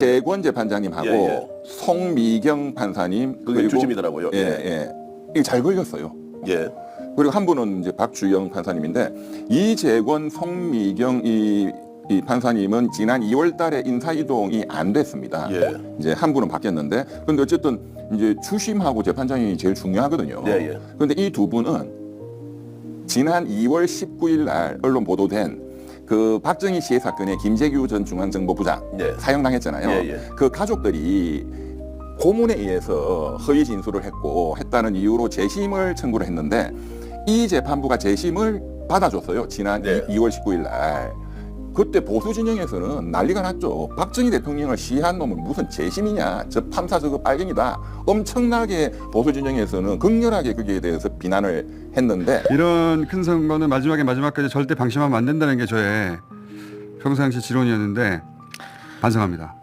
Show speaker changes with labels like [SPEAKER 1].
[SPEAKER 1] 재권 재판장님하고
[SPEAKER 2] 예, 예.
[SPEAKER 1] 송미경 판사님
[SPEAKER 2] 그게 주심이더라고요.
[SPEAKER 1] 예, 예. 이게 잘 걸렸어요.
[SPEAKER 2] 예.
[SPEAKER 1] 그리고 한 분은 이제 박주영 판사님인데 이재권, 송미경 이, 이 판사님은 지난 2월달에 인사 이동이 안 됐습니다.
[SPEAKER 2] 예.
[SPEAKER 1] 이제 한 분은 바뀌었는데, 근데 어쨌든 이제 추심하고 재판장이 제일 중요하거든요.
[SPEAKER 2] 예, 예.
[SPEAKER 1] 그런데 이 두 분은 지난 2월 19일 날 언론 보도된 그 박정희 씨의 사건에 김재규 전 중앙정보부장
[SPEAKER 2] 예.
[SPEAKER 1] 사형당했잖아요.
[SPEAKER 2] 예, 예.
[SPEAKER 1] 그 가족들이 고문에 의해서 허위 진술을 했고 했다는 이유로 재심을 청구를 했는데 이 재판부가 재심을 받아줬어요. 지난
[SPEAKER 2] 네.
[SPEAKER 1] 2, 월 19일 날. 그때 보수 진영에서는 난리가 났죠. 박정희 대통령을 시한 놈은 무슨 재심이냐. 저 판사 저거 빨갱이다. 엄청나게 보수 진영에서는 극렬하게 거기에 대해서 비난을 했는데
[SPEAKER 3] 이런 큰 선거는 마지막에 마지막까지 절대 방심하면 안 된다는 게 저의 평상시 지론이었는데 반성합니다.